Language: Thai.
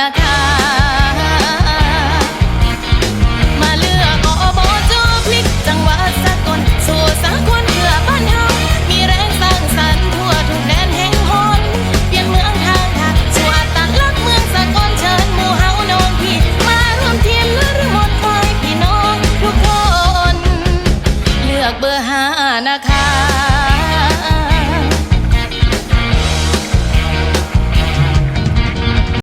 นะคะ มาเลือกอบอจพลิกจังหวัดสกลสู่สากลเพื่อบ้านเฮามีแรงสร้างสรรค์ทั่วทุกแดนแห่งหนเปลี่ยนเมืองทางทักชวตั้งรักเมืองสกลเชิญหมู่เฮานองพี่ มาร่วมทีมลือหมดคอยพี่น้องทุกคน เลือกเบอร์หานาคา